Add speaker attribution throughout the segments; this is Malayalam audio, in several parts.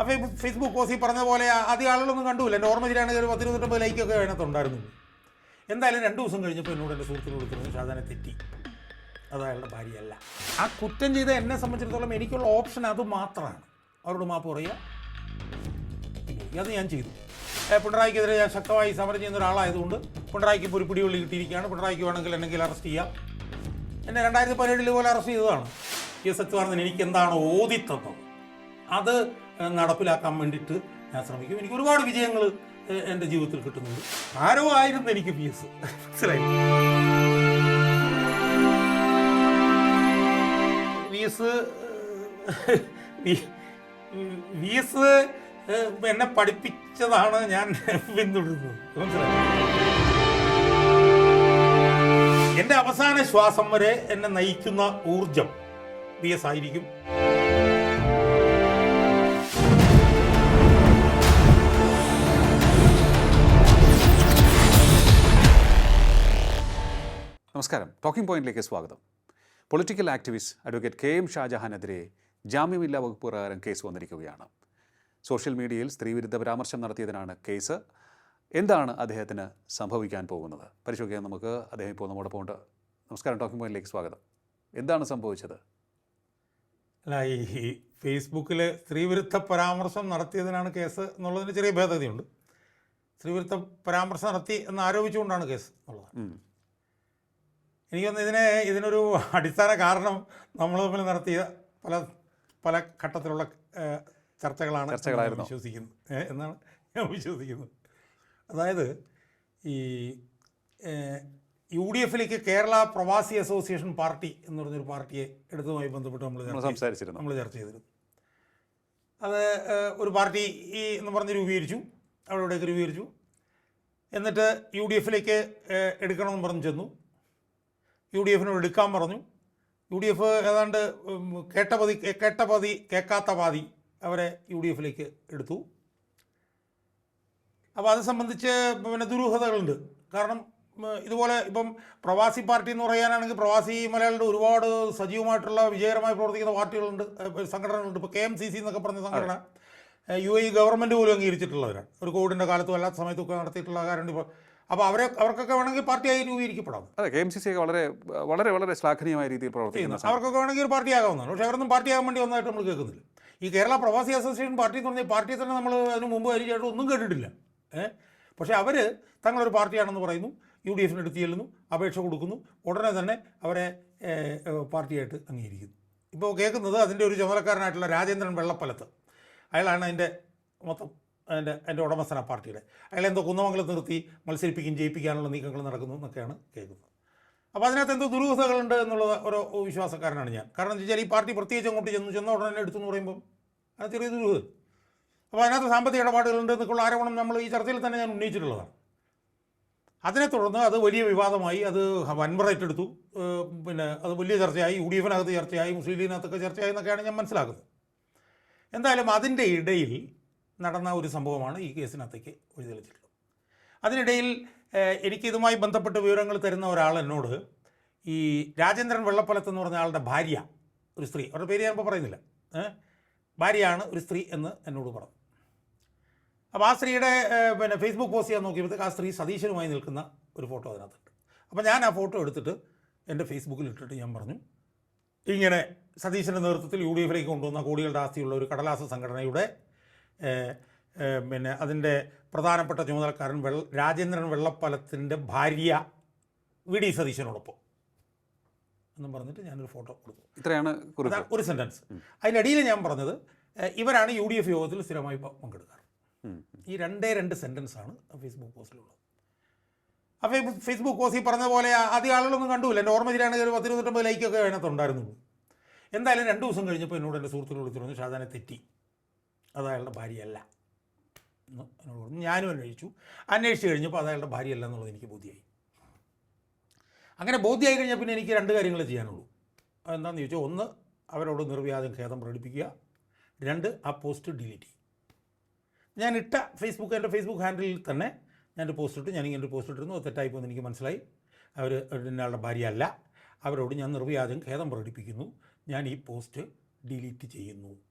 Speaker 1: അപ്പോൾ ഫേസ്ബുക്ക് പോസ്റ്റ് ഈ പറഞ്ഞ പോലെ ആദ്യ ആളുകളൊന്നും കണ്ടുമില്ല എന്റെ ഓർമ്മ ശരിയാണെങ്കിൽ ഒരു പത്തിരുപത്തൊമ്പത് ലൈക്കൊക്കെ അതിനകത്തുണ്ടായിരുന്നു. എന്തായാലും രണ്ട് ദിവസം കഴിഞ്ഞപ്പോൾ എന്നോട് എന്റെ സുഹൃത്തിനോട് കൊടുത്തിരുന്നു ഷാജാനെ തെറ്റി. അത് അയാളുടെ ഭാര്യയല്ല. ആ കുറ്റം ചെയ്ത എന്നെ സംബന്ധിച്ചിടത്തോളം എനിക്കുള്ള ഓപ്ഷൻ അത് മാത്രമാണ്. അവരോട് മാപ്പ് പറയുക. അത് ഞാൻ ചെയ്തു. പിണറായിക്കെതിരെ ഞാൻ ശക്തമായി സമരം ചെയ്യുന്ന ഒരാളായതുകൊണ്ട് പിണറായിക്ക് ഇപ്പോൾ ഒരു പിടികൊള്ളി കിട്ടിയിരിക്കുകയാണ്. പിണറായിക്ക് വേണമെങ്കിൽ എന്നെങ്കിൽ അറസ്റ്റ് ചെയ്യാം. എന്നെ രണ്ടായിരത്തി പതിനേഴിൽ പോലെ അറസ്റ്റ് ചെയ്തതാണ്. എസ് സത്യവാനന്ദൻ എനിക്ക് എന്താണ് ഓതിത്തന്നത് അത് നടപ്പിലാക്കാൻ വേണ്ടിയിട്ട് ഞാൻ ശ്രമിക്കും. എനിക്ക് ഒരുപാട് വിജയങ്ങൾ എന്റെ ജീവിതത്തിൽ കിട്ടുന്നുണ്ട്. ആരോ ആയിരുന്നു എനിക്ക് പി എസ്. മനസ്സിലായി? വി എസ് എന്നെ പഠിപ്പിച്ചതാണ് ഞാൻ പിന്തുടരുന്നത്. മനസ്സിലായി? എന്റെ അവസാന ശ്വാസം വരെ എന്നെ നയിക്കുന്ന ഊർജം വി എസ് ആയിരിക്കും.
Speaker 2: നമസ്കാരം. ടോക്കിംഗ് പോയിന്റിലേക്ക് സ്വാഗതം. Political activist advocate K M ഷാജഹാനെതിരെ ജാമ്യമില്ലാ വകുപ്പ് പ്രകാരം കേസ് വന്നിരിക്കുകയാണ്. സോഷ്യൽ മീഡിയയിൽ സ്ത്രീവിരുദ്ധ പരാമർശം നടത്തിയതിനാണ് കേസ്. എന്താണ് അദ്ദേഹത്തിന് സംഭവിക്കാൻ പോകുന്നത്? പരിശോധിക്കാൻ നമുക്ക്. അദ്ദേഹം ഇപ്പോൾ നമ്മോടൊപ്പം ഉണ്ട്. നമസ്കാരം. ടോക്കിംഗ് പോയിന്റിലേക്ക് സ്വാഗതം. എന്താണ് സംഭവിച്ചത്?
Speaker 1: അല്ല ഈ ഫേസ്ബുക്കിൽ സ്ത്രീവിരുദ്ധ പരാമർശം നടത്തിയതിനാണ് കേസ് എന്നുള്ളതിന് ചെറിയ ഭേദഗതിയുണ്ട്. സ്ത്രീവിരുദ്ധ പരാമർശം നടത്തി എന്ന് ആരോപിച്ചുകൊണ്ടാണ് കേസ് എന്നുള്ളത്. എനിക്കൊന്ന് ഇതിനെ ഇതിനൊരു അടിസ്ഥാന കാരണം നമ്മൾ തമ്മിൽ നടത്തിയ പല പല ഘട്ടത്തിലുള്ള ചർച്ചകളാണ്
Speaker 2: ചർച്ചകളായിരുന്നു?
Speaker 1: വിശ്വസിക്കുന്നത് എന്നാണ് ഞാൻ വിശ്വസിക്കുന്നത്. അതായത് ഈ യു ഡി എഫിലേക്ക് കേരള പ്രവാസി അസോസിയേഷൻ പാർട്ടി എന്ന് പറഞ്ഞൊരു പാർട്ടിയെ എടുത്തതുമായി ബന്ധപ്പെട്ട് നമ്മൾ
Speaker 2: സംസാരിച്ചിരുന്നു.
Speaker 1: നമ്മൾ ചർച്ച ചെയ്തിരുന്നു. അത് ഒരു പാർട്ടി ഈ എന്ന് പറഞ്ഞ് രൂപീകരിച്ചു. അവിടെ രൂപീകരിച്ചു. എന്നിട്ട് യു ഡി എഫിലേക്ക് എടുക്കണമെന്ന് പറഞ്ഞു ചെന്നു. യു ഡി എഫിനോട് എടുക്കാൻ പറഞ്ഞു. യു ഡി എഫ് ഏതാണ്ട് കേട്ട പതി കേട്ട പതി കേൾക്കാത്ത പാതി അവരെ യു ഡി എഫിലേക്ക് എടുത്തു. അപ്പോൾ അത് സംബന്ധിച്ച് പിന്നെ ദുരൂഹതകളുണ്ട്. കാരണം ഇതുപോലെ ഇപ്പം പ്രവാസി പാർട്ടി എന്ന് പറയാനാണെങ്കിൽ പ്രവാസി മലയാളികളുടെ ഒരുപാട് സജീവമായിട്ടുള്ള വിജയകരമായി പ്രവർത്തിക്കുന്ന പാർട്ടികളുണ്ട് സംഘടനകളുണ്ട്. ഇപ്പോൾ കെ എം സി സി എന്നൊക്കെ പറഞ്ഞ സംഘടന യു എ ഗവൺമെന്റ് പോലും അംഗീകരിച്ചിട്ടുള്ളവരാണ്. ഒരു കോവിഡിന്റെ കാലത്തും അല്ലാത്ത സമയത്തൊക്കെ നടത്തിയിട്ടുള്ള കാരണം ഇപ്പോൾ അപ്പോൾ അവരെ അവർക്കൊക്കെ വേണമെങ്കിൽ പാർട്ടിയായി രൂപീകരിക്കപ്പെടാം.
Speaker 2: അതെ കെ എം സി സി ഒക്കെ വളരെ വളരെ വളരെ ശ്ലാഘനീയമായ രീതിയിൽ പ്രവർത്തിക്കുന്ന.
Speaker 1: അവർക്കൊക്കെ വേണമെങ്കിൽ ഒരു പാർട്ടി ആകാവുന്നതാണ് പക്ഷേ അവരൊന്നും പാർട്ടിയാകാൻ വേണ്ടി ഒന്നായിട്ട് നമ്മൾ കേൾക്കുന്നില്ല. ഈ കേരള പ്രവാസി അസോസിയേഷൻ പാർട്ടി എന്ന് പറഞ്ഞാൽ പാർട്ടിയെ തന്നെ നമ്മൾ അതിന് മുമ്പ് അരിച്ചായിട്ട് ഒന്നും കേട്ടിട്ടില്ല. ഏഹ് പക്ഷേ അവർ തങ്ങളൊരു പാർട്ടിയാണെന്ന് പറയുന്നു. യു ഡി എഫിന് എടുത്ത് ചെല്ലുന്നു അപേക്ഷ കൊടുക്കുന്നു. ഉടനെ തന്നെ അവരെ പാർട്ടിയായിട്ട് അംഗീകരിക്കുന്നു. ഇപ്പോൾ കേൾക്കുന്നത് അതിന്റെ ഒരു ചുമതലക്കാരനായിട്ടുള്ള രാജേന്ദ്രൻ വെള്ളപ്പലത്ത്. അയാളാണ് അതിന്റെ മൊത്തം അതിന്റെ എന്റെ ഉടമസ്ഥന പാർട്ടിയുടെ. അയാൾ എന്തോ കുന്നമംഗലത്ത് നിർത്തി മത്സരിപ്പിക്കുകയും ജയിപ്പിക്കാനുള്ള നീക്കങ്ങൾ നടക്കുന്നു എന്നൊക്കെയാണ് കേൾക്കുന്നത്. അപ്പോൾ അതിനകത്ത് എന്തോ ദുരൂഹതകളുണ്ട് എന്നുള്ള ഒരു വിശ്വാസക്കാരനാണ് ഞാൻ. കാരണം എന്താ വെച്ചാൽ ഈ പാർട്ടി പ്രത്യേകിച്ച് അങ്ങോട്ട് ചെന്നു ചെന്ന ഉടനെ എടുത്തു എന്ന് പറയുമ്പോൾ അത് ചെറിയ ദുരൂഹ അപ്പോൾ അതിനകത്ത് സാമ്പത്തിക ഇടപാടുകളുണ്ട് എന്നൊക്കെയുള്ള ആരോപണം നമ്മൾ ഈ ചർച്ചയിൽ തന്നെ ഞാൻ ഉന്നയിച്ചിട്ടുള്ളതാണ്. അതിനെ തുടർന്ന് അത് വലിയ വിവാദമായി അത് വൻപറ ഏറ്റെടുത്തു. പിന്നെ അത് വലിയ ചർച്ചയായി യു ഡി എഫിനകത്ത് ചർച്ചയായി മുസ്ലിം ലീഗിനകത്തൊക്കെ ചർച്ചയായി എന്നൊക്കെയാണ് ഞാൻ മനസ്സിലാക്കുന്നത്. എന്തായാലും അതിന്റെ ഇടയിൽ നടന്ന ഒരു സംഭവമാണ് ഈ കേസിനകത്തേക്ക് ഒഴിതെളിച്ചിട്ടുള്ളത്. അതിനിടയിൽ എനിക്ക് എനിക്കിതുമായി ബന്ധപ്പെട്ട് വിവരങ്ങൾ തരുന്ന ഒരാൾ എന്നോട് ഈ രാജേന്ദ്രൻ വെള്ളപ്പലത്ത് എന്ന് പറഞ്ഞ ആളുടെ ഭാര്യ ഒരു സ്ത്രീ അവരുടെ പേര് ഞാനിപ്പോൾ പറയുന്നില്ല ഭാര്യയാണ് ഒരു സ്ത്രീ എന്ന് എന്നോട് പറഞ്ഞു. അപ്പോൾ ആ സ്ത്രീയുടെ പിന്നെ ഫേസ്ബുക്ക് പോസ്റ്റ് ചെയ്യാൻ നോക്കിയപ്പോഴത്തേക്ക് ആ സ്ത്രീ സതീശനുമായി നിൽക്കുന്ന ഒരു ഫോട്ടോ അതിനകത്തുണ്ട്. അപ്പോൾ ഞാൻ ആ ഫോട്ടോ എടുത്തിട്ട് എന്റെ ഫേസ്ബുക്കിൽ ഇട്ടിട്ട് ഞാൻ പറഞ്ഞു ഇങ്ങനെ സതീശന്റെ നേതൃത്വത്തിൽ യു ഡി എഫിലേക്ക് കൊണ്ടുവന്ന കോടികളുടെ ആസ്തിയുള്ള ഒരു കടലാസ സംഘടനയുടെ പിന്നെ അതിന്റെ പ്രധാനപ്പെട്ട ചുമതലക്കാരൻ വെള്ള രാജേന്ദ്രൻ വെള്ളപ്പലത്തിന്റെ ഭാര്യ വി ഡി സതീശനോടൊപ്പം. എന്നും പറഞ്ഞിട്ട് ഞാനൊരു ഫോട്ടോ കൊടുത്തു.
Speaker 2: ഇത്രയാണ്
Speaker 1: ഒരു സെന്റൻസ്. അതിനിടയിൽ ഞാൻ പറഞ്ഞത് ഇവരാണ് യു ഡി എഫ് യോഗത്തിൽ സ്ഥിരമായി പങ്കെടുക്കാറ്. ഈ രണ്ടേ രണ്ട് സെന്റൻസാണ് ഫേസ്ബുക്ക് പോസ്റ്റിലുള്ളത്. ആ ഫേസ്ബുക്ക് ഫേസ്ബുക്ക് പോസ്റ്റ് ഈ പറഞ്ഞ പോലെ ആദ്യ ആളുകളൊന്നും കണ്ടുമില്ല എന്റെ ഓർമ്മ ശരിയാണ് ഒരു പത്തിരുപത്തെട്ട് ലൈക്കൊക്കെ അതിനകത്ത് ഉണ്ടായിരുന്നു എന്തായാലും രണ്ട് ദിവസം കഴിഞ്ഞപ്പോൾ എന്നോട് എന്റെ സുഹൃത്തുക്കൾ വിളിച്ചിരുന്നു ഷാജാനെ തെറ്റി. അത് അയാളുടെ ഭാര്യയല്ല. എന്ന് എന്നോട് പറഞ്ഞു. ഞാനും അന്വേഷിച്ചു. അന്വേഷിച്ച് കഴിഞ്ഞപ്പോൾ അത് അയാളുടെ ഭാര്യയല്ല എന്നുള്ളത് എനിക്ക് ബോധ്യമായി അങ്ങനെ ബോധ്യമായി കഴിഞ്ഞാൽ പിന്നെ എനിക്ക് രണ്ട് കാര്യങ്ങൾ ചെയ്യാനുള്ളൂ. അതെന്താണെന്ന് ചോദിച്ചാൽ ഒന്ന് അവരോട് നിർവ്യാജം ഖേദം പ്രകടിപ്പിക്കുക. രണ്ട് ആ പോസ്റ്റ് ഡിലീറ്റ് ചെയ്യും ഞാൻ ഇട്ട ഫേസ്ബുക്ക് എന്റെ ഫേസ്ബുക്ക് ഹാൻഡിലിൽ തന്നെ ഞാനൊരു പോസ്റ്റ് ഇട്ട്. ഞാനിങ്ങനെ ഒരു പോസ്റ്റ് ഇട്ടിരുന്നു. തെറ്റായി പോകുന്നു എനിക്ക് മനസ്സിലായി. അവർ എന്നയാളുടെ ഭാര്യ അല്ല അവരോട് ഞാൻ നിർവ്യാജം ഖേദം പ്രകടിപ്പിക്കുന്നു. ഞാൻ ഈ പോസ്റ്റ് ഡിലീറ്റ് ചെയ്യുന്നു.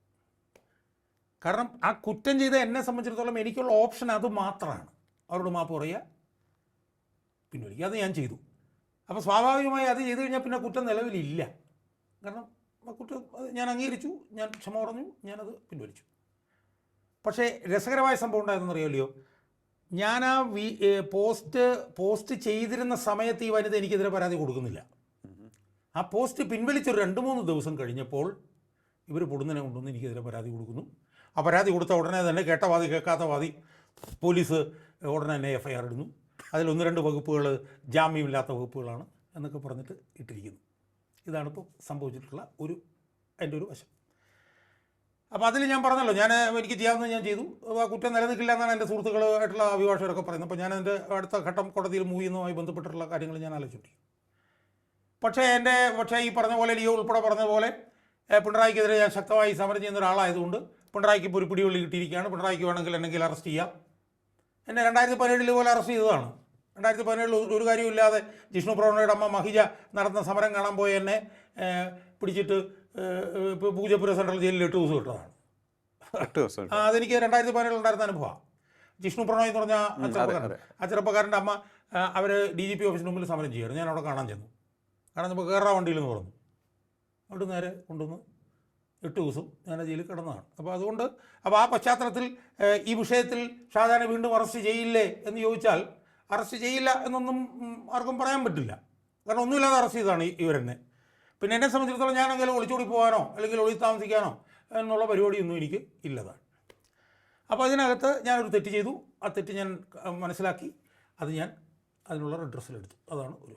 Speaker 1: കാരണം ആ കുറ്റം ചെയ്ത എന്നെ സംബന്ധിച്ചിടത്തോളം എനിക്കുള്ള ഓപ്ഷൻ അത് മാത്രമാണ്. അവരോട് മാപ്പ് പറയുക. പിൻവലിക്കുക അത് ഞാൻ ചെയ്തു. അപ്പോൾ സ്വാഭാവികമായി അത് ചെയ്തു കഴിഞ്ഞാൽ പിന്നെ കുറ്റം നിലവിലില്ല. കാരണം കുറ്റം ഞാൻ അംഗീകരിച്ചു. ഞാൻ ക്ഷമ പറഞ്ഞു. ഞാനത് പിൻവലിച്ചു. പക്ഷേ രസകരമായ സംഭവം ഉണ്ടായിരുന്നു അറിയാമല്ലോ ഞാൻ ആ വി പോസ്റ്റ് പോസ്റ്റ് ചെയ്തിരുന്ന സമയത്ത് ഈ വനിത എനിക്കെതിരെ പരാതി കൊടുക്കുന്നില്ല. ആ പോസ്റ്റ് പിൻവലിച്ചൊരു രണ്ട് മൂന്ന് ദിവസം കഴിഞ്ഞപ്പോൾ ഇവർ പൊടുന്നനെ കൊണ്ടുവന്ന് എനിക്കെതിരെ പരാതി കൊടുക്കുന്നു. ആ പരാതി കൊടുത്ത ഉടനെ തന്നെ കേട്ട വാദി കേൾക്കാത്ത വാദി പോലീസ് ഉടനെ തന്നെ എഫ് ഐ ആർ ഇടുന്നു അതിലൊന്ന് രണ്ട് വകുപ്പുകൾ ജാമ്യമില്ലാത്ത വകുപ്പുകളാണ് എന്നൊക്കെ പറഞ്ഞിട്ട് ഇട്ടിരിക്കുന്നു. ഇതാണിപ്പോൾ സംഭവിച്ചിട്ടുള്ള ഒരു അതിന്റെ ഒരു വശം. അപ്പോൾ അതിൽ ഞാൻ പറഞ്ഞല്ലോ ഞാൻ എനിക്ക് ചെയ്യാവുന്നത് ഞാൻ ചെയ്തു. ആ കുറ്റം നിലനിൽക്കില്ല എന്നാണ് എന്റെ സുഹൃത്തുക്കളായിട്ടുള്ള അഭിഭാഷകരൊക്കെ പറയുന്നത്. അപ്പോൾ ഞാൻ എന്റെ അടുത്ത ഘട്ടം കോടതിയിൽ മൂവ് ചെയ്യുന്നതുമായി ബന്ധപ്പെട്ടിട്ടുള്ള കാര്യങ്ങൾ ഞാൻ ആലോചിച്ചു പക്ഷേ എന്റെ പക്ഷേ ഈ പറഞ്ഞ പോലെ ലിയോ ഉൾപ്പെടെ പറഞ്ഞ പോലെ പിണറായിക്കെതിരെ ഞാൻ ശക്തമായി സമരം ചെയ്യുന്ന ഒരാളായതുകൊണ്ട് പിണറായിക്ക് ഇപ്പോൾ ഒരു പിടിവള്ളി കിട്ടിയിരിക്കുകയാണ്. പിണറായിക്ക് വേണമെങ്കിൽ എന്നെങ്കിൽ അറസ്റ്റ് ചെയ്യാം. എന്നെ രണ്ടായിരത്തി പതിനേഴിൽ പോലെ അറസ്റ്റ് ചെയ്തതാണ്. രണ്ടായിരത്തി പതിനേഴിൽ ഒരു കാര്യമില്ലാതെ ജിഷ്ണു പ്രവണയുടെ അമ്മ മഹിജ നടന്ന സമരം കാണാൻ പോയി എന്നെ പിടിച്ചിട്ട് ഇപ്പോൾ പൂജപ്പുര സെൻട്രൽ ജയിലിൽ എട്ട് ദിവസം ഇട്ടതാണ്. ആ അതെനിക്ക് രണ്ടായിരത്തി പതിനേഴിൽ ഉണ്ടായിരുന്ന അനുഭവമാണ് ജിഷ്ണു പ്രണോയ് എന്ന് പറഞ്ഞ ആ ചെറുപ്പക്കാരൻ ആ ചെറുപ്പക്കാരന്റെ അമ്മ അവർ ഡി ജി പി ഓഫീസിന് മുമ്പിൽ സമരം ചെയ്യുമായിരുന്നു ഞാൻ അവിടെ കാണാൻ ചെന്നു. കാണാൻ ചെന്നപ്പോൾ കയറാ വണ്ടിയിൽ എന്ന് പറഞ്ഞു അവിടെ നേരെ കൊണ്ടുവന്ന് എട്ട് ദിവസം ഞാൻ ജയിലിൽ കിടന്നതാണ്. അപ്പോൾ അതുകൊണ്ട് അപ്പോൾ ആ പശ്ചാത്തലത്തിൽ ഈ വിഷയത്തിൽ ഷാജാനെ വീണ്ടും അറസ്റ്റ് ചെയ്യില്ലേ എന്ന് ചോദിച്ചാൽ അറസ്റ്റ് ചെയ്യില്ല എന്നൊന്നും ആർക്കും പറയാൻ പറ്റില്ല. കാരണം ഒന്നുമില്ലാതെ അറസ്റ്റ് ചെയ്തതാണ് ഇവരെന്നെ. പിന്നെ എന്നെ സംബന്ധിച്ചിടത്തോളം ഞാൻ ഒളിച്ചോടി പോകാനോ അല്ലെങ്കിൽ ഒളി താമസിക്കാനോ എന്നുള്ള പരിപാടിയൊന്നും എനിക്ക് ഇല്ലതാണ്. അപ്പോൾ അതിനകത്ത് ഞാനൊരു തെറ്റ് ചെയ്തു. ആ തെറ്റ് ഞാൻ മനസ്സിലാക്കി. അത് ഞാൻ അതിനുള്ള റിഡ്രസ്സിലെടുത്തു അതാണ് ഒരു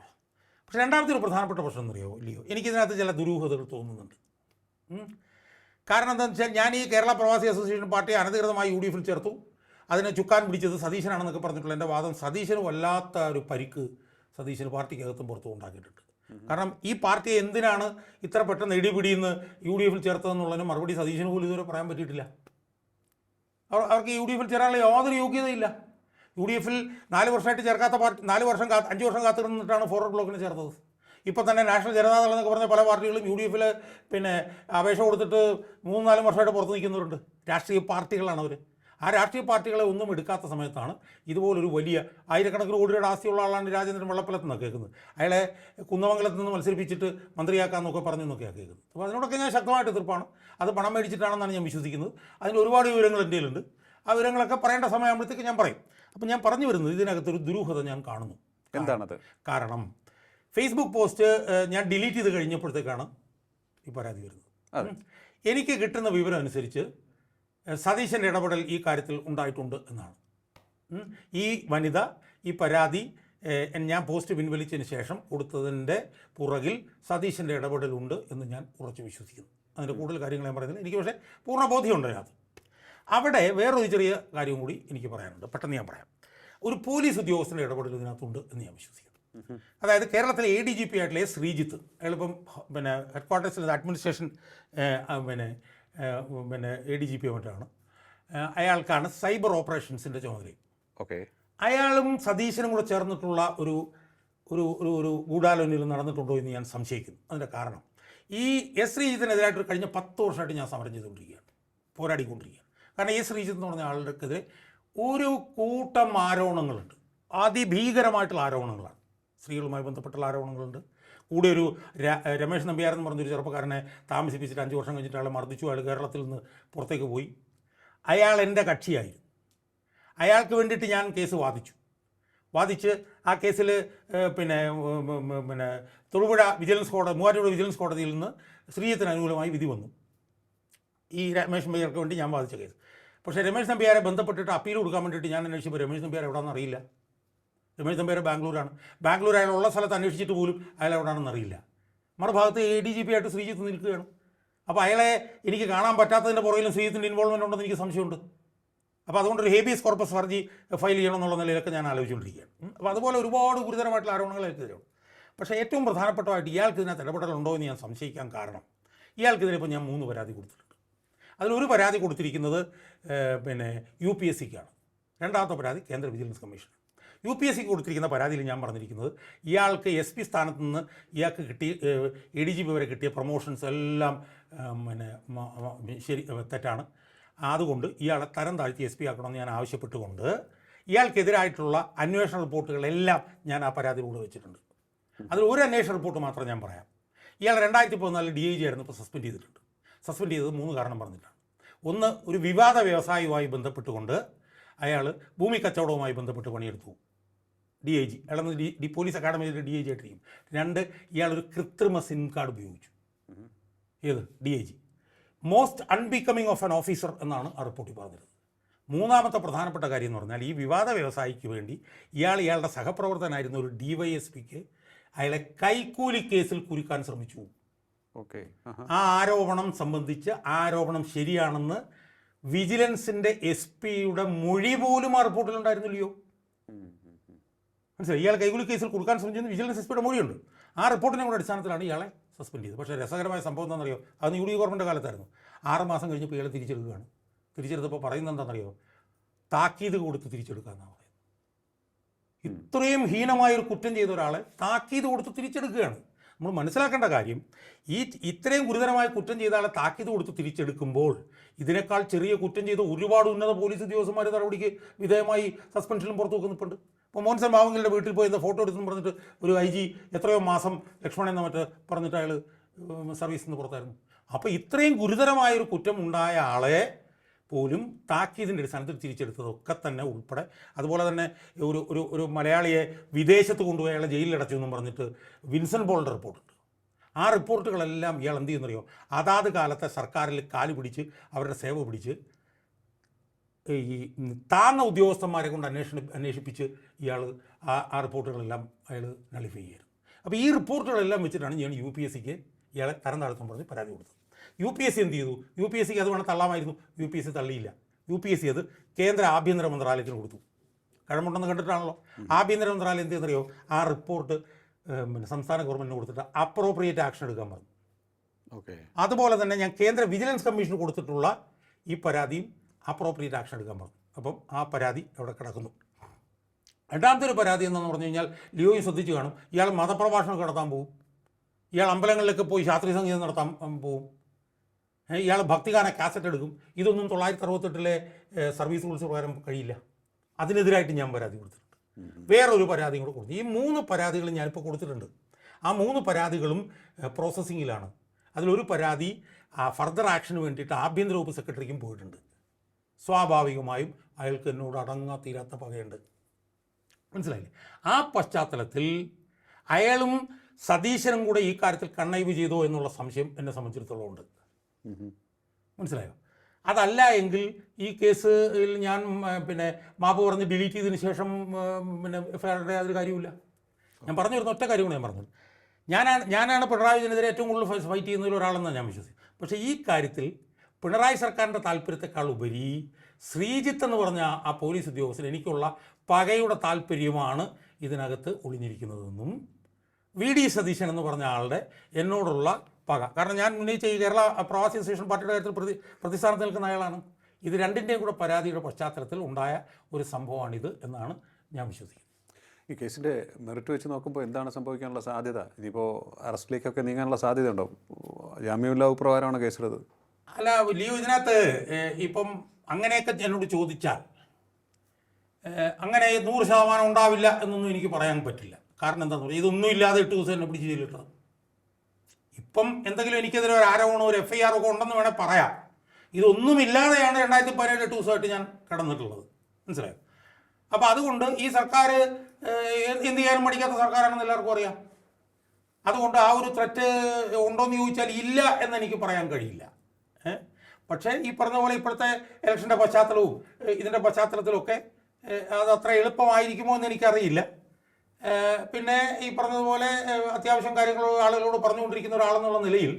Speaker 1: പക്ഷേ രണ്ടാമത്തെ ഒരു പ്രധാനപ്പെട്ട പ്രശ്നം എന്നറിയാമോ ഇല്ലയോ? എനിക്കിതിനകത്ത് ചില ദുരൂഹതകൾ തോന്നുന്നുണ്ട്. കാരണം എന്താണെന്ന് വെച്ചാൽ ഞാൻ ഈ കേരള പ്രവാസി അസോസിയേഷൻ പാർട്ടി അനധികൃതമായി യു ഡി എഫിൽ ചേർത്തു. അതിനെ ചുക്കാൻ പിടിച്ചത് സതീശനാണെന്നൊക്കെ പറഞ്ഞിട്ടുള്ള എന്റെ വാദം സതീശന് വല്ലാത്ത ഒരു പരിക്ക് സതീശന് പാർട്ടിക്കകത്തും പുറത്തും ഉണ്ടാക്കിയിട്ടുണ്ട്. കാരണം ഈ പാർട്ടിയെ എന്തിനാണ് ഇത്ര പെട്ടെന്ന് ഇടിപിടിയെന്ന് യു ഡി എഫിൽ ചേർത്തതെന്നുള്ളതിന് മറുപടി സതീശന് പോലും ഇതുവരെ പറയാൻ പറ്റിയിട്ടില്ല. അവർ അവർക്ക് യു ഡി എഫിൽ ചേരാനുള്ള യാതൊരു യോഗ്യതയില്ല യു ഡി എഫിൽ നാല് വർഷമായിട്ട് ചേർക്കാത്ത പാർട്ടി നാല് വർഷം കാത്ത് അഞ്ച് വർഷം കാത്തിരുന്നിട്ടാണ് ഫോർവേഡ് ബ്ലോക്കിനെ ചേർത്തത്. ഇപ്പോൾ തന്നെ നാഷണൽ ജനതാദൾ എന്നൊക്കെ പറഞ്ഞ പല പാർട്ടികളും യു ഡി എഫിൽ പിന്നെ അപേക്ഷ കൊടുത്തിട്ട് മൂന്ന് നാല് വർഷമായിട്ട് പുറത്ത് നിൽക്കുന്നവരുണ്ട്. രാഷ്ട്രീയ പാർട്ടികളാണ് അവർ ആ രാഷ്ട്രീയ പാർട്ടികളെ ഒന്നും എടുക്കാത്ത സമയത്താണ് ഇതുപോലൊരു വലിയ ആയിരക്കണക്കിന് കോടി രൂപയുടെ ആസ്തിയുള്ള ആളാണ് രാജേന്ദ്രൻ വെള്ളപ്പലത്ത് നിന്നൊക്കെ കേൾക്കുന്നത്. അയാളെ കുന്നമംഗലത്ത് നിന്ന് മത്സരിപ്പിച്ചിട്ട് മന്ത്രിയാക്കാമെന്നൊക്കെ പറഞ്ഞു എന്നൊക്കെയാണ് കേൾക്കുന്നത്. അപ്പോൾ അതിനോടൊക്കെ ഞാൻ ശക്തമായിട്ട് എതിർപ്പാണ്. അത് പണം മേടിച്ചിട്ടാണെന്നാണ് ഞാൻ വിശ്വസിക്കുന്നത്. അതിന് ഒരുപാട് വിവരങ്ങൾ എന്റെ കയ്യിലുണ്ട്. ആ വിവരങ്ങളൊക്കെ പറയേണ്ട സമയമാകുമ്പോഴത്തേക്ക് ഞാൻ പറയും. അപ്പം ഞാൻ പറഞ്ഞു വരുന്നത് ഇതിനകത്തൊരു ദുരൂഹത ഞാൻ കാണുന്നു.
Speaker 2: എന്താണത്?
Speaker 1: കാരണം ഫേസ്ബുക്ക് പോസ്റ്റ് ഞാൻ ഡിലീറ്റ് ചെയ്ത് കഴിഞ്ഞപ്പോഴത്തേക്കാണ് ഈ പരാതി വരുന്നത്. എനിക്ക് കിട്ടുന്ന വിവരം അനുസരിച്ച് സതീശന്റെ ഇടപെടൽ ഈ കാര്യത്തിൽ ഉണ്ടായിട്ടുണ്ട് എന്നാണ്. ഈ വനിത ഈ പരാതി ഞാൻ പോസ്റ്റ് പിൻവലിച്ചതിന് ശേഷം കൊടുത്തതിന്റെ പുറകിൽ സതീശന്റെ ഇടപെടലുണ്ട് എന്ന് ഞാൻ ഉറച്ചു വിശ്വസിക്കുന്നു. അതിന്റെ കൂടുതൽ കാര്യങ്ങൾ ഞാൻ പറയുന്നില്ല. എനിക്ക് പക്ഷേ പൂർണ ബോധ്യമുണ്ട് അതിനകത്ത്. അവിടെ വേറൊരു ചെറിയ കാര്യം കൂടി എനിക്ക് പറയാനുണ്ട്. പെട്ടെന്ന് ഞാൻ പറയാം. ഒരു പോലീസ് ഉദ്യോഗസ്ഥന്റെ ഇടപെടൽ ഇതിനകത്തുണ്ട് എന്ന് ഞാൻ വിശ്വസിക്കുന്നു. അതായത് കേരളത്തിലെ എ ഡി ജി പി ആയിട്ടുള്ള എസ് ശ്രീജിത്ത്. അയാളിപ്പം പിന്നെ ഹെഡ് ക്വാർട്ടേഴ്സിൽ അഡ്മിനിസ്ട്രേഷൻ പിന്നെ പിന്നെ എ ഡി ജി പി മറ്റാണ് അയാൾക്കാണ് സൈബർ ഓപ്പറേഷൻസിന്റെ ചുമതലയും
Speaker 2: ഓക്കെ.
Speaker 1: അയാളും സതീശനും കൂടെ ചേർന്നിട്ടുള്ള ഒരു ഒരു ഒരു ഒരു ഗൂഢാലോചനയിൽ നടന്നിട്ടുണ്ടോ എന്ന് ഞാൻ സംശയിക്കുന്നു. അതിന്റെ കാരണം ഈ എസ് ശ്രീജിത്തിനെതിരായിട്ട് കഴിഞ്ഞ പത്ത് വർഷമായിട്ട് ഞാൻ സമരം ചെയ്തുകൊണ്ടിരിക്കുകയാണ്. പോരാടിക്കൊണ്ടിരിക്കുകയാണ്. കാരണം എസ് ശ്രീജിത്ത് എന്ന് പറഞ്ഞ ആളുടെ ഒരു കൂട്ടം ആരോപണങ്ങളുണ്ട്. അതിഭീകരമായിട്ടുള്ള ആരോപണങ്ങളാണ്. സ്ത്രീകളുമായി ബന്ധപ്പെട്ടുള്ള ആരോപണങ്ങളുണ്ട്. കൂടെ ഒരു രമേശ് നമ്പ്യാർ എന്ന് പറഞ്ഞൊരു ചെറുപ്പക്കാരനെ താമസിപ്പിച്ചിട്ട് അഞ്ച് വർഷം കഴിഞ്ഞിട്ട് അയാളെ മർദ്ദിച്ചു. അയാൾ കേരളത്തിൽ നിന്ന് പുറത്തേക്ക് പോയി. അയാൾ എന്റെ കക്ഷിയായിരുന്നു. അയാൾക്ക് വേണ്ടിയിട്ട് ഞാൻ കേസ് വാദിച്ചു. വാദിച്ച് ആ കേസിൽ പിന്നെ പിന്നെ തൊടുപുഴ വിജിലൻസ് കോടതി മൂവാറ്റുപുഴ വിജിലൻസ് കോടതിയിൽ നിന്ന് സ്ത്രീയത്തിന് അനുകൂലമായി വിധി വന്നു. ഈ രമേശ് നമ്പ്യാർക്ക് വേണ്ടി ഞാൻ വാദിച്ച കേസ്. പക്ഷേ രമേശ് നമ്പ്യാരെ ബന്ധപ്പെട്ടിട്ട് അപ്പീൽ കൊടുക്കാൻ വേണ്ടിയിട്ട് ഞാൻ അന്വേഷിച്ചപ്പോൾ രമേശ് നമ്പ്യാർ എവിടെയാണെന്ന് അറിയില്ല. രമേശ് തമ്പേരെ ബാംഗ്ലൂരാണ്. ബാംഗ്ലൂർ അയാളുള്ള സ്ഥലത്ത് അന്വേഷിച്ചിട്ട് പോലും അയാൾ എവിടെയാണെന്ന് അറിയില്ല. മറുഭാഗത്ത് എ ഡി ജി പി ആയിട്ട് ശ്രീജിത്ത് നിൽക്കുകയാണ്. അപ്പോൾ അയാളെ എനിക്ക് കാണാൻ പറ്റാത്തതിന്റെ പുറകിലും ശ്രീജിത്തിന്റെ ഇൻവോൾവ്മെന്റ് ഉണ്ടെന്ന് എനിക്ക് സംശയമുണ്ട്. അപ്പോൾ അതുകൊണ്ട് ഒരു ഹേബിയസ് കോർപ്പസ് ഹർജി ഫയൽ ചെയ്യണം എന്നുള്ള നിലയിലൊക്കെ ഞാൻ ആലോചിച്ചുകൊണ്ടിരിക്കുകയാണ്. അപ്പോൾ അതുപോലെ ഒരുപാട് ഗുരുതരമായിട്ടുള്ള ആരോപണങ്ങൾ എനിക്കെതിരെയുണ്ട് പക്ഷേ ഏറ്റവും പ്രധാനപ്പെട്ടതായിട്ട് ഇയാൾക്ക് ഇതിനകത്ത് ഇടപെടലുണ്ടോ എന്ന് ഞാൻ സംശയിക്കാൻ കാരണം ഇയാൾക്കെതിരെ ഇപ്പോൾ ഞാൻ മൂന്ന് പരാതി കൊടുത്തിട്ടുണ്ട്. അതിലൊരു പരാതി കൊടുത്തിരിക്കുന്നത് പിന്നെ യു പി എസ് സിക്കാണ്. രണ്ടാമത്തെ പരാതി കേന്ദ്ര vigilance commission U P S സിക്ക് കൊടുത്തിരിക്കുന്ന പരാതിയിൽ ഞാൻ പറഞ്ഞിരിക്കുന്നത് ഇയാൾക്ക് എസ് പി സ്ഥാനത്ത് നിന്ന് ഇയാൾക്ക് കിട്ടിയ എ ഡി ജി പി വരെ കിട്ടിയ പ്രൊമോഷൻസ് എല്ലാം പിന്നെ ശരി തെറ്റാണ്. അതുകൊണ്ട് ഇയാളെ തരം താഴ്ത്തി എസ് പി ആക്കണമെന്ന് ഞാൻ ആവശ്യപ്പെട്ടുകൊണ്ട് ഇയാൾക്കെതിരായിട്ടുള്ള അന്വേഷണ റിപ്പോർട്ടുകളെല്ലാം ഞാൻ ആ പരാതിയിലൂടെ വെച്ചിട്ടുണ്ട്. അതിൽ ഒരു അന്വേഷണ റിപ്പോർട്ട് മാത്രം ഞാൻ പറയാം. ഇയാൾ രണ്ടായിരത്തി പതിനാലിൽ ഡി ഐ ജി ആയിരുന്നു ഇപ്പോൾ സസ്പെൻഡ് ചെയ്തിട്ടുണ്ട്. സസ്പെൻഡ് ചെയ്തത് മൂന്ന് കാരണം പറഞ്ഞിട്ടാണ്. ഒന്ന് ഒരു വിവാദ വ്യവസായവുമായി ബന്ധപ്പെട്ടുകൊണ്ട് അയാൾ ഭൂമി കച്ചവടവുമായി ബന്ധപ്പെട്ട് പണിയെടുത്തു. D I G. അയാളെന്ന് D D police അക്കാഡമിയിൽ ഡി ഐ ജി ആയിട്ടിരിക്കും. രണ്ട് ഇയാളൊരു കൃത്രിമ സിം കാർഡ് ഉപയോഗിച്ചു. ഏത്? D I G. Most unbecoming of an officer എന്നാണ് ആ റിപ്പോർട്ടിൽ പറഞ്ഞിരുന്നത്. മൂന്നാമത്തെ പ്രധാനപ്പെട്ട കാര്യം എന്ന് പറഞ്ഞാൽ ഈ വിവാദ വ്യവസായിക്ക് വേണ്ടി ഇയാൾ ഇയാളുടെ സഹപ്രവർത്തനായിരുന്ന ഒരു ഡി വൈ എസ് പിക്ക് അയാളെ കൈക്കൂലി കേസിൽ കുരുക്കാൻ ശ്രമിച്ചു.
Speaker 2: ഓക്കെ.
Speaker 1: ആ ആരോപണം സംബന്ധിച്ച് ആ ആരോപണം ശരിയാണെന്ന് വിജിലൻസിന്റെ എസ് പിയുടെ മൊഴി പോലും ആ റിപ്പോർട്ടിലുണ്ടായിരുന്നില്ലയോ മനസ്സിലായി? ഇയാൾ കൈകൂലി കേസിൽ കൊടുക്കാൻ ശ്രമിച്ചെന്ന് വിജിലൻസ് എസ് പിയുടെ മൊഴിയുണ്ട്. ആ റിപ്പോർട്ടിനെ കൂടെ അടിസ്ഥാനത്തിലാണ് ഇയാളെ സസ്പെൻഡ് ചെയ്തത്. പക്ഷേ രസകരമായ സംഭവം എന്താണെന്നറിയോ? അത് യു ഡി ഗവൺമെന്റ് കാലത്തായിരുന്നു. ആറ് മാസം കഴിഞ്ഞപ്പോൾ ഇയാളെ തിരിച്ചെടുക്കുകയാണ്. തിരിച്ചെടുത്തപ്പോൾ പറയുന്നത് എന്താണെന്നറിയോ? താക്കീത് കൊടുത്ത് തിരിച്ചെടുക്കാമെന്നാണ് പറയുന്നത്. ഇത്രയും ഹീനമായൊരു കുറ്റം ചെയ്ത ഒരാളെ താക്കീത് കൊടുത്ത് തിരിച്ചെടുക്കുകയാണ്. നമ്മൾ മനസ്സിലാക്കേണ്ട കാര്യം ഈ ഇത്രയും ഗുരുതരമായ കുറ്റം ചെയ്ത ആളെ താക്കീത് കൊടുത്ത് തിരിച്ചെടുക്കുമ്പോൾ ഇതിനേക്കാൾ ചെറിയ കുറ്റം ചെയ്ത ഒരുപാട് ഉന്നത പോലീസ് ഉദ്യോഗസ്ഥന്മാർ നടപടിക്ക് വിധേയമായി സസ്പെൻഷനും പുറത്തു വെക്കുന്നിപ്പുണ്ട് ഇപ്പോൾ മോഹൻസൻ മാവങ്കലിന്റെ വീട്ടിൽ പോയി എന്താ ഫോട്ടോ എടുത്തെന്ന് പറഞ്ഞിട്ട് ഒരു ഐ ജി എത്രയോ മാസം ലക്ഷ്മണൻ എന്ന മറ്റേ പറഞ്ഞിട്ട് അയാൾ സർവീസിൽ നിന്ന് പുറത്തായിരുന്നു. അപ്പോൾ ഇത്രയും ഗുരുതരമായൊരു കുറ്റം ഉണ്ടായ ആളെ പോലും താക്കീതിന്റെ അടിസ്ഥാനത്തിൽ തിരിച്ചെടുത്തതൊക്കെ തന്നെ ഉൾപ്പെടെ അതുപോലെ തന്നെ ഒരു ഒരു ഒരു മലയാളിയെ വിദേശത്ത് കൊണ്ടുപോയി അയാളെ ജയിലിലടച്ചു എന്നും പറഞ്ഞിട്ട് വിൻസൻ ബോളിന്റെ റിപ്പോർട്ടുണ്ട് ആ റിപ്പോർട്ടുകളെല്ലാം ഇയാൾ എന്ത് ചെയ്യുന്നറിയോ? അതാത് കാലത്തെ സർക്കാരിൽ കാൽ പിടിച്ച് അവരുടെ സേവ പിടിച്ച് ഈ താഴ്ന്ന ഉദ്യോഗസ്ഥന്മാരെ കൊണ്ട് അന്വേഷണ അന്വേഷിപ്പിച്ച് ഇയാൾ ആ ആ റിപ്പോർട്ടുകളെല്ലാം അയാൾ നളിഫൈ ചെയ്യായിരുന്നു അപ്പോൾ ഈ റിപ്പോർട്ടുകളെല്ലാം വെച്ചിട്ടാണ് ഞാൻ യു പി എസ് സിക്ക് ഇയാളെ തരം താഴ്ത്തും പറഞ്ഞ് പരാതി കൊടുത്തത്. യു പി എസ് സി എന്ത് ചെയ്തു? യു പി എസ് സിക്ക് അത് വേണം തള്ളാമായിരുന്നു. യു പി എസ് സി തള്ളിയില്ല. യു പി എസ് സി അത് കേന്ദ്ര ആഭ്യന്തര മന്ത്രാലയത്തിന് കൊടുത്തു. കഴമുണ്ടെന്ന് കണ്ടിട്ടാണല്ലോ. ആഭ്യന്തര മന്ത്രാലയം എന്ത് ചെയ്യുന്നറിയോ? ആ റിപ്പോർട്ട് പിന്നെ സംസ്ഥാന ഗവൺമെന്റിന് കൊടുത്തിട്ട് അപ്രോപ്രിയേറ്റ് ആക്ഷൻ എടുക്കാൻ പറഞ്ഞു.
Speaker 2: ഓക്കെ.
Speaker 1: അതുപോലെ തന്നെ ഞാൻ കേന്ദ്ര വിജിലൻസ് കമ്മീഷന് കൊടുത്തിട്ടുള്ള ഈ പരാതിയും അപ്രോപ്രിയേറ്റ് ആക്ഷൻ എടുക്കാൻ പറഞ്ഞു. അപ്പം ആ പരാതി അവിടെ കിടക്കുന്നു. രണ്ടാമത്തെ ഒരു പരാതി എന്താണെന്ന് പറഞ്ഞു കഴിഞ്ഞാൽ ലിയോയും ശ്രദ്ധിച്ചു കാണും. ഇയാൾ മതപ്രഭാഷണം നടത്താൻ പോകും ഇയാൾ അമ്പലങ്ങളിലൊക്കെ പോയി ശാസ്ത്രീയ സംഗീതം നടത്താൻ പോകും ഇയാൾ ഭക്തിഗാന കാസറ്റ് എടുക്കും. ഇതൊന്നും തൊള്ളായിരത്തി അറുപത്തെട്ടിലെ സർവീസ് റൂൾസ് പ്രകാരം കഴിയില്ല. അതിനെതിരായിട്ട് ഞാൻ പരാതി കൊടുത്തിട്ടുണ്ട്. വേറൊരു പരാതിയും കൂടെ കൊടുത്തു. ഈ മൂന്ന് പരാതികൾ ഞാനിപ്പോൾ കൊടുത്തിട്ടുണ്ട്. ആ മൂന്ന് പരാതികളും പ്രോസസ്സിങ്ങിലാണ് അതിലൊരു പരാതി ഫർദർ ആക്ഷന് വേണ്ടിയിട്ട് ആഭ്യന്തര വകുപ്പ് സെക്രട്ടറിക്കും പോയിട്ടുണ്ട്. സ്വാഭാവികമായും അയാൾക്ക് എന്നോട് അടങ്ങാ തീരാത്ത പകയുണ്ട്. മനസ്സിലായില്ലേ? ആ പശ്ചാത്തലത്തിൽ അയാളും സതീശനും കൂടെ ഈ കാര്യത്തിൽ കണ്ണൈവ് ചെയ്തോ എന്നുള്ള സംശയം എന്നെ സംബന്ധിച്ചിടത്തോളം ഉണ്ട് മനസ്സിലായോ? അതല്ല എങ്കിൽ ഈ കേസിൽ ഞാൻ പിന്നെ മാപ്പ് പറഞ്ഞ് ഡിലീറ്റ് ചെയ്തതിന് ശേഷം പിന്നെ എഫ് ഐ ആറിന്റെ യാതൊരു കാര്യമില്ല ഞാൻ പറഞ്ഞു വരുന്ന ഒറ്റ കാര്യമാണ് ഞാൻ പറഞ്ഞത്. ഞാനാണ് ഞാനാണ് പിണറായി വിജയനെതിരെ ഏറ്റവും കൂടുതൽ ഫൈറ്റ് ചെയ്യുന്നതിൽ ഒരാളെന്നാണ് ഞാൻ വിശ്വസിക്കുന്നത്. പക്ഷേ ഈ കാര്യത്തിൽ പിണറായി സർക്കാരിന്റെ താല്പര്യത്തെക്കാൾ ഉപരി ശ്രീജിത്ത് എന്ന് പറഞ്ഞ ആ- പോലീസ് ഉദ്യോഗസ്ഥൻ എനിക്കുള്ള പകയുടെ താല്പര്യമാണ് ഇതിനകത്ത് ഒളിഞ്ഞിരിക്കുന്നതെന്നും വി ഡി സതീശൻ എന്ന് പറഞ്ഞ ആളുടെ എന്നോടുള്ള പക. കാരണം ഞാൻ ഉന്നയിച്ച ഈ കേരള പ്രവാസി അസോസിയേഷൻ പാർട്ടിയുടെ കാര്യത്തിൽ പ്രതി പ്രതിസ്ഥാനത്ത് നിൽക്കുന്ന അയാളാണ് ഇത് രണ്ടിന്റെയും കൂടെ പരാതിയുടെ പശ്ചാത്തലത്തിൽ ഉണ്ടായ ഒരു സംഭവമാണിത് എന്നാണ് ഞാൻ വിശ്വസിക്കുന്നത്.
Speaker 2: ഈ കേസിന്റെ മെറിറ്റ് വെച്ച് നോക്കുമ്പോൾ എന്താണ് സംഭവിക്കാനുള്ള സാധ്യത? ഇനിയിപ്പോൾ അറസ്റ്റിലേക്കൊക്കെ നീങ്ങാനുള്ള സാധ്യത ഉണ്ടോ ജാമ്യമില്ലാ പ്രകാരമാണ് കേസെടുത്തത്.
Speaker 1: അല്ല ലിയോ ഇതിനകത്ത് ഇപ്പം അങ്ങനെയൊക്കെ എന്നോട് ചോദിച്ചാൽ അങ്ങനെ നൂറ് ശതമാനം ഉണ്ടാവില്ല എന്നൊന്നും എനിക്ക് പറയാൻ പറ്റില്ല. കാരണം എന്താണെന്ന് പറയുക ഇതൊന്നും ഇല്ലാതെ എട്ട് ദിവസം എന്നെ പിടിച്ച് ജയിലിട്ടത് ഇപ്പം എന്തെങ്കിലും എനിക്കെതിരെ ഒരു ആരോപണമോ ഒരു എഫ് ഐ ആർ ഒക്കെ ഉണ്ടെന്ന് വേണേൽ പറയാം. ഇതൊന്നും ഇല്ലാതെയാണ് രണ്ടായിരത്തി പതിനേഴ് എട്ട് ദിവസമായിട്ട് ഞാൻ കടന്നിട്ടുള്ളത്. മനസ്സിലായോ? അപ്പോൾ അതുകൊണ്ട് ഈ സർക്കാർ എന്ത് ചെയ്യാനും പഠിക്കാത്ത സർക്കാരാണെന്ന് എല്ലാവർക്കും അറിയാം. അതുകൊണ്ട് ആ ഒരു ത്രെറ്റ് ഉണ്ടോയെന്ന് ചോദിച്ചാൽ ഇല്ല എന്ന് എനിക്ക് പറയാൻ കഴിയില്ല? പക്ഷേ ഈ പറഞ്ഞ പോലെ ഇപ്പോഴത്തെ ഇലക്ഷന്റെ പശ്ചാത്തലവും ഇതിന്റെ പശ്ചാത്തലത്തിലൊക്കെ അത് അത്ര എളുപ്പമായിരിക്കുമോ എന്ന് എനിക്കറിയില്ല. പിന്നെ ഈ പറഞ്ഞതുപോലെ അത്യാവശ്യം കാര്യങ്ങൾ ആളുകളോട് പറഞ്ഞുകൊണ്ടിരിക്കുന്ന ഒരാളെന്നുള്ള നിലയിൽ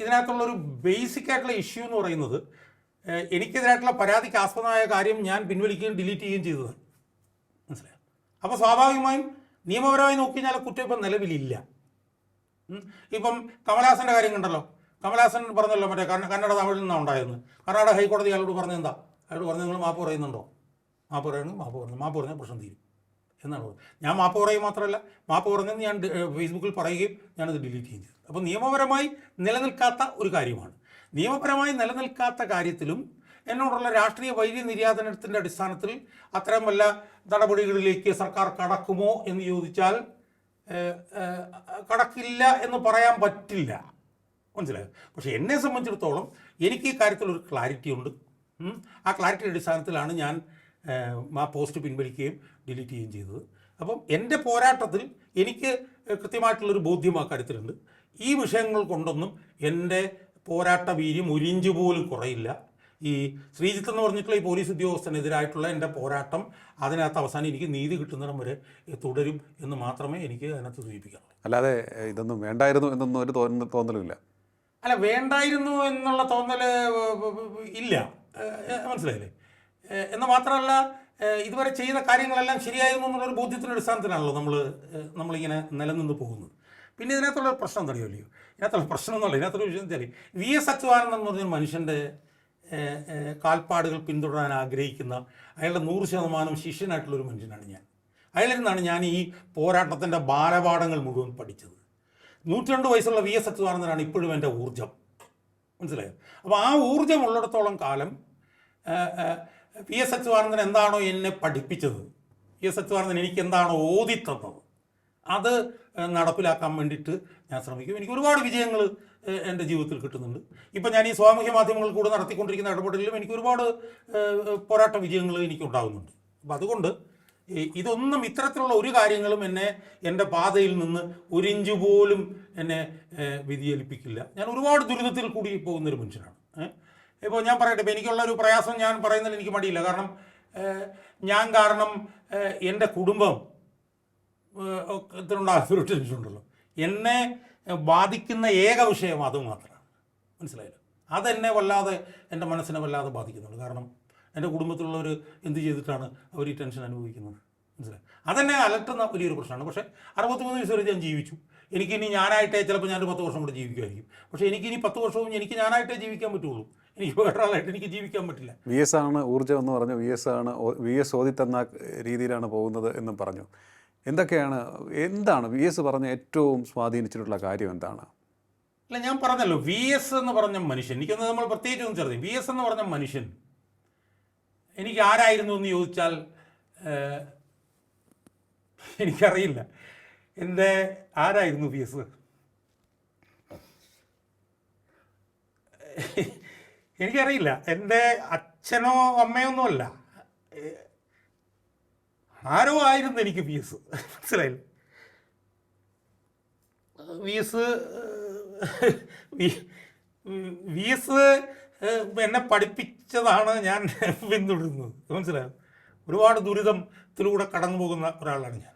Speaker 1: ഇതിനകത്തുള്ള ഒരു ബേസിക് ആയിട്ടുള്ള ഇഷ്യൂ എന്ന് പറയുന്നത് എനിക്കെതിരായിട്ടുള്ള പരാതിക്ക് ആസ്പദമായ കാര്യം ഞാൻ പിൻവലിക്കുകയും ഡിലീറ്റ് ചെയ്യുകയും ചെയ്തത് മനസ്സിലായോ? അപ്പോൾ സ്വാഭാവികമായും നിയമപരമായി നോക്കിക്കഴിഞ്ഞാൽ കുറ്റം ഇപ്പം നിലവിലില്ല. ഇപ്പം കമലഹാസന്റെ കാര്യം കണ്ടല്ലോ. കമലഹാസൻ പറഞ്ഞല്ലോ മറ്റേ കന്ന- കന്നഡ തമിഴിൽ നിന്നാണ് ഉണ്ടായതെന്ന് കർണാടക ഹൈക്കോടതി അയാളോട് പറഞ്ഞത് എന്താ അയാളോട് പറഞ്ഞു നിങ്ങൾ മാപ്പ് പറയുന്നുണ്ടോ? മാപ്പ് പറയുന്നു മാപ്പ് പറഞ്ഞു. മാപ്പ് പറഞ്ഞാൽ പ്രശ്നം തീരും എന്നാണ് ഞാൻ മാപ്പ് പറയുക മാത്രമല്ല മാപ്പ് പറഞ്ഞെന്ന് ഞാൻ ഫേസ്ബുക്കിൽ പറയുകയും ഞാനത് ഡിലീറ്റ് ചെയ്യും ചെയ്തു. അപ്പോൾ നിയമപരമായി നിലനിൽക്കാത്ത ഒരു കാര്യമാണ്. നിയമപരമായി നിലനിൽക്കാത്ത കാര്യത്തിലും എന്നോടുള്ള രാഷ്ട്രീയ വൈദ്യ നിര്യാതനത്തിന്റെ അടിസ്ഥാനത്തിൽ അത്തരം വല്ല നടപടികളിലേക്ക് സർക്കാർ കടക്കുമോ എന്ന് ചോദിച്ചാൽ കടക്കില്ല എന്ന് പറയാൻ പറ്റില്ല. മനസ്സിലായോ? പക്ഷേ എന്നെ സംബന്ധിച്ചിടത്തോളം എനിക്ക് ഈ കാര്യത്തിൽ ഒരു ക്ലാരിറ്റി ഉണ്ട് ആ ക്ലാരിറ്റിയുടെ അടിസ്ഥാനത്തിലാണ് ഞാൻ ആ പോസ്റ്റ് പിൻവലിക്കുകയും ഡിലീറ്റ് ചെയ്യുകയും ചെയ്തത്. അപ്പം എന്റെ പോരാട്ടത്തിൽ എനിക്ക് കൃത്യമായിട്ടുള്ളൊരു ബോധ്യം ആ കാര്യത്തിലുണ്ട്. ഈ വിഷയങ്ങൾ കൊണ്ടൊന്നും എന്റെ പോരാട്ട വീര്യം ഒരിഞ്ചു പോലും കുറയില്ല. ഈ ശ്രീജിത്ത് എന്ന് പറഞ്ഞിട്ടുള്ള ഈ പോലീസ് ഉദ്യോഗസ്ഥനെതിരായിട്ടുള്ള എന്റെ പോരാട്ടം അതിനകത്ത് അവസാനം എനിക്ക് നീതി കിട്ടുന്നിടം വരെ തുടരും എന്ന് മാത്രമേ എനിക്ക് അതിനകത്ത് സൂചിപ്പിക്കാറുള്ളൂ
Speaker 2: അല്ലാതെ ഇതൊന്നും വേണ്ടായിരുന്നു എന്നൊന്നും ഒരു തോന്ന തോന്നലുമില്ല.
Speaker 1: അല്ല വേണ്ടായിരുന്നു എന്നുള്ള തോന്നൽ ഇല്ല. മനസ്സിലായില്ലേ? എന്ന് മാത്രമല്ല ഇതുവരെ ചെയ്ത കാര്യങ്ങളെല്ലാം ശരിയായിരുന്നു എന്നുള്ളൊരു ബോധ്യത്തിന്റെ അടിസ്ഥാനത്തിലാണല്ലോ നമ്മൾ നമ്മളിങ്ങനെ നിലനിന്ന് പോകുന്നത്. പിന്നെ ഇതിനകത്തുള്ള പ്രശ്നം തടയുമല്ലയോ ഇതിനകത്തുള്ള പ്രശ്നം എന്നുള്ളത് ഇതിനകത്തുള്ള വിഷയം വെച്ചാൽ വി എസ് അച്യുതാനന്ദൻ എന്ന് പറഞ്ഞൊരു മനുഷ്യന്റെ കാൽപ്പാടുകൾ പിന്തുടരാൻ ആഗ്രഹിക്കുന്ന അയാളുടെ നൂറ് ശതമാനം ശിഷ്യനായിട്ടുള്ളൊരു മനുഷ്യനാണ് ഞാൻ. അയാളിൽ നിന്നാണ് ഞാൻ ഈ പോരാട്ടത്തിന്റെ ബാലപാഠങ്ങൾ മുഴുവൻ പഠിച്ചത്. നൂറ്റിരണ്ട് വയസ്സുള്ള വി എസ് അച്യുതാനന്ദനാണ് ഇപ്പോഴും എന്റെ ഊർജം മനസ്സിലായോ? അപ്പോൾ ആ ഊർജം ഉള്ളിടത്തോളം കാലം വി എസ് അച്യുതാനന്ദൻ എന്താണോ എന്നെ പഠിപ്പിച്ചത്? വി എസ് അച്യുതാനന്ദൻ എനിക്ക് എന്താണോ ഓതിത്തന്നത്? അത് നടപ്പിലാക്കാൻ വേണ്ടിയിട്ട് ഞാൻ ശ്രമിക്കും. എനിക്ക് ഒരുപാട് വിജയങ്ങൾ എന്റെ ജീവിതത്തിൽ കിട്ടുന്നുണ്ട്. ഇപ്പം ഞാൻ ഈ സാമൂഹ്യ മാധ്യമങ്ങളിൽ കൂടെ നടത്തിക്കൊണ്ടിരിക്കുന്ന ഇടപെടലിലും എനിക്ക് ഒരുപാട് പോരാട്ട വിജയങ്ങൾ എനിക്ക് ഉണ്ടാകുന്നുണ്ട് അപ്പം അതുകൊണ്ട് ഇതൊന്നും ഇത്തരത്തിലുള്ള ഒരു കാര്യങ്ങളും എന്നെ എന്റെ പാതയിൽ നിന്ന് ഒരിഞ്ച് പോലും എന്നെ വ്യതിചലിപ്പിക്കില്ല. ഞാൻ ഒരുപാട് ദുരിതത്തിൽ കൂടി പോകുന്നൊരു മനുഷ്യനാണ്. ഇപ്പോൾ ഞാൻ പറയട്ടെ ഇപ്പോൾ എനിക്കുള്ള ഒരു പ്രയാസം ഞാൻ പറയുന്നതിൽ എനിക്ക് മടിയില്ല. കാരണം ഞാൻ കാരണം എന്റെ കുടുംബം ഒരു ടെൻഷൻ ഉണ്ടല്ലോ. എന്നെ ബാധിക്കുന്ന ഏക വിഷയം അത് മാത്രമാണ്. മനസ്സിലായില്ല? അതെന്നെ വല്ലാതെ എന്റെ മനസ്സിനെ വല്ലാതെ ബാധിക്കുന്നുണ്ട്. കാരണം എന്റെ കുടുംബത്തിലുള്ളവർ എന്ത് ചെയ്തിട്ടാണ് അവർ ഈ ടെൻഷൻ അനുഭവിക്കുന്നത്? മനസ്സിലായി? അതെന്നെ അലട്ടുന്ന വലിയൊരു പ്രശ്നമാണ്. പക്ഷേ അറുപത്തിമൂന്ന് വയസ്സ് വരെ ഞാൻ ജീവിച്ചു. എനിക്കിനി ഞാനായിട്ടേ ചിലപ്പോൾ ഞാനൊരു പത്ത് വർഷം കൂടെ ജീവിക്കുമായിരിക്കും. പക്ഷേ എനിക്കിനി പത്ത് വർഷവും എനിക്ക് ഞാനായിട്ടേ ജീവിക്കാൻ പറ്റുള്ളൂ. എനിക്ക് വേറൊരാളായിട്ട് എനിക്ക് ജീവിക്കാൻ പറ്റില്ല.
Speaker 2: വി എസ് ആണ് ഊർജം എന്ന് പറഞ്ഞു. വി എസ് ആണ് വി എസ് ഓതിത്തന്ന രീതിയിലാണ് പോകുന്നത് എന്നും പറഞ്ഞു. എന്തൊക്കെയാണ് എന്താണ് വി എസ് പറഞ്ഞ ഏറ്റവും സ്വാധീനിച്ചിട്ടുള്ള കാര്യം എന്താണ്?
Speaker 1: അല്ല ഞാൻ പറഞ്ഞല്ലോ വി എസ് എന്ന് പറഞ്ഞ മനുഷ്യൻ. എനിക്കൊന്ന് നമ്മൾ പ്രത്യേകിച്ച് ഒന്ന് ചെറുത് വി എസ് എന്ന് പറഞ്ഞ മനുഷ്യൻ എനിക്ക് ആരായിരുന്നു എന്ന് ചോദിച്ചാൽ എനിക്കറിയില്ല. എന്റെ ആരായിരുന്നു പി എസ്? എനിക്കറിയില്ല. എന്റെ അച്ഛനോ അമ്മയോ ഒന്നുമല്ല ആരോ ആയിരുന്നു എനിക്ക് പി എസ്. മനസ്സിലായില്ല? വി എസ് വി എസ് എന്നെ പഠിപ്പിച്ചതാണ് ഞാൻ പിന്തുടരുന്നത്. മനസ്സിലായോ? ഒരുപാട് ദുരിതത്തിലൂടെ കടന്നു പോകുന്ന ഒരാളാണ് ഞാൻ.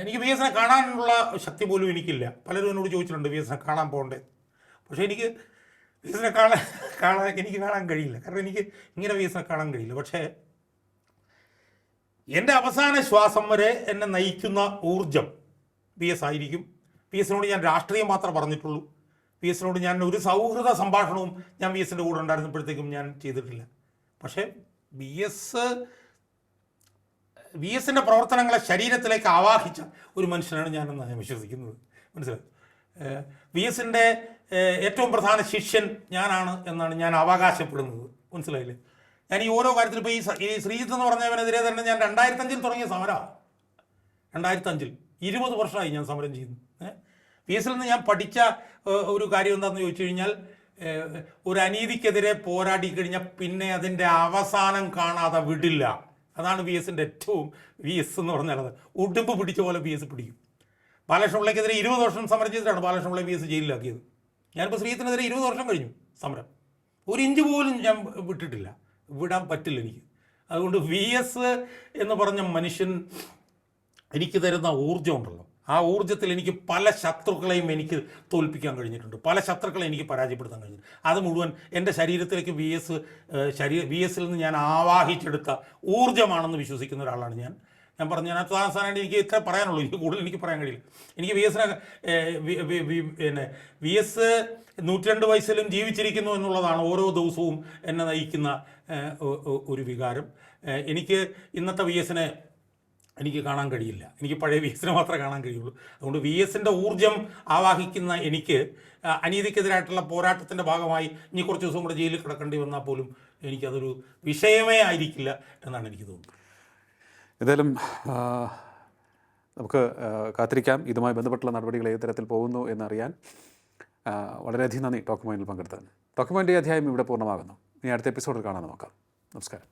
Speaker 1: എനിക്ക് വി എസിനെ കാണാനുള്ള ശക്തി പോലും എനിക്കില്ല. പലരും എന്നോട് ചോദിച്ചിട്ടുണ്ട് വി എസിനെ കാണാൻ പോകണ്ടേ? പക്ഷേ എനിക്ക് വി എസിനെ കാണാൻ കാണാൻ എനിക്ക് കാണാൻ കഴിയില്ല. കാരണം എനിക്ക് ഇങ്ങനെ വി എസിനെ കാണാൻ കഴിയില്ല. പക്ഷേ എന്റെ അവസാന ശ്വാസം വരെ എന്നെ നയിക്കുന്ന ഊർജം വി എസ് ആയിരിക്കും. വി എസിനോട് ഞാൻ രാഷ്ട്രീയം മാത്രമേ പറഞ്ഞിട്ടുള്ളൂ. പി എസിനോട് ഞാൻ ഒരു സൗഹൃദ സംഭാഷണവും ഞാൻ വി എസിന്റെ കൂടെ ഉണ്ടായിരുന്നപ്പോഴത്തേക്കും ഞാൻ ചെയ്തിട്ടില്ല. പക്ഷേ വി എസ് വി എസിന്റെ പ്രവർത്തനങ്ങളെ ശരീരത്തിലേക്ക് ആവാഹിച്ച ഒരു മനുഷ്യനാണ് ഞാനെന്ന് ഞാൻ വിശ്വസിക്കുന്നത്. മനസ്സിലായി? വി എസിന്റെ ഏറ്റവും പ്രധാന ശിഷ്യൻ ഞാനാണ് എന്നാണ് ഞാൻ അവകാശപ്പെടുന്നത്. മനസ്സിലായില്ലേ? ഞാൻ ഈ ഓരോ കാര്യത്തിലും ഇപ്പോൾ ഈ ഈ ശ്രീജിത്ത് എന്ന് പറഞ്ഞവനെതിരെ തന്നെ ഞാൻ രണ്ടായിരത്തഞ്ചിൽ തുടങ്ങിയ സമരമാണ് രണ്ടായിരത്തഞ്ചിൽ. ഇരുപത് വർഷമായി ഞാൻ സമരം ചെയ്യുന്നു. പി എസിൽ നിന്ന് ഞാൻ പഠിച്ച ഒരു കാര്യം എന്താണെന്ന് ചോദിച്ചു കഴിഞ്ഞാൽ ഒരു അനീതിക്കെതിരെ പോരാടി കഴിഞ്ഞാൽ പിന്നെ അതിന്റെ അവസാനം കാണാതെ വിടില്ല. അതാണ് വി എസിന്റെ ഏറ്റവും വി എസ് എന്ന് പറഞ്ഞാൽ ഉടുമ്പ് പിടിച്ച പോലെ വി എസ് പിടിക്കും. ബാലകൃഷ്ണപിള്ളയ്ക്കെതിരെ ഇരുപത് വർഷം സമരം ചെയ്തിട്ടാണ് ബാലകൃഷ്ണപിള്ള വി എസ് ജയിലിലാക്കിയത്. ഞാനിപ്പോൾ ശ്രീത്തിനെതിരെ ഇരുപത് വർഷം കഴിഞ്ഞു സമരം. ഒരു ഇഞ്ച് പോലും ഞാൻ വിട്ടിട്ടില്ല. വിടാൻ പറ്റില്ല എനിക്ക്. അതുകൊണ്ട് വി എസ് എന്ന് പറഞ്ഞ മനുഷ്യൻ എനിക്ക് തരുന്ന ഊർജം ഉണ്ടല്ലോ. ആ ഊർജത്തിൽ എനിക്ക് പല ശത്രുക്കളെയും എനിക്ക് തോൽപ്പിക്കാൻ കഴിഞ്ഞിട്ടുണ്ട്. പല ശത്രുക്കളെ എനിക്ക് പരാജയപ്പെടുത്താൻ കഴിഞ്ഞിട്ടുണ്ട്. അത് മുഴുവൻ എന്റെ ശരീരത്തിലേക്ക് വി എസ് ശരീര വി എസിൽ നിന്ന് ഞാൻ ആവാഹിച്ചെടുത്ത ഊർജമാണെന്ന് വിശ്വസിക്കുന്ന ഒരാളാണ് ഞാൻ. ഞാൻ പറഞ്ഞു ഞാൻ അവസാനമായിട്ട് എനിക്ക് ഇത്ര പറയാനുള്ളൂ. എനിക്ക് കൂടുതൽ എനിക്ക് പറയാൻ കഴിയില്ല. എനിക്ക് വി എസിനെ പിന്നെ വി എസ് നൂറ്റിരണ്ട് വയസ്സിലും ജീവിച്ചിരിക്കുന്നു എന്നുള്ളതാണ് ഓരോ ദിവസവും എന്നെ നയിക്കുന്ന ഒരു വികാരം. എനിക്ക് ഇന്നത്തെ വി എസിനെ എനിക്ക് കാണാൻ കഴിയില്ല. എനിക്ക് പഴയ വി എസിനെ മാത്രമേ കാണാൻ കഴിയുള്ളൂ. അതുകൊണ്ട് വി എസിന്റെ ഊർജം ആവാഹിക്കുന്ന എനിക്ക് അനീതിക്കെതിരായിട്ടുള്ള പോരാട്ടത്തിന്റെ ഭാഗമായി ഇനി കുറച്ച് ദിവസം കൂടെ ജയിലിൽ കിടക്കേണ്ടി വന്നാൽ പോലും എനിക്കതൊരു വിഷയമേ ആയിരിക്കില്ല എന്നാണ് എനിക്ക് തോന്നുന്നത്.
Speaker 2: ഏതായാലും നമുക്ക് കാത്തിരിക്കാം. ഇതുമായി ബന്ധപ്പെട്ടുള്ള നടപടികൾ ഏത് തരത്തിൽ പോകുന്നു എന്നറിയാൻ വളരെയധികം നന്ദി. ടോക്ക് പോയിന്റിൽ പങ്കെടുത്തതിന്. ടോക്ക് പോയിന്റ് അധ്യായം ഇവിടെ പൂർണമാകുന്നു. ഇനി അടുത്ത എപ്പിസോഡിൽ കാണാൻ നോക്കാം. നമസ്കാരം.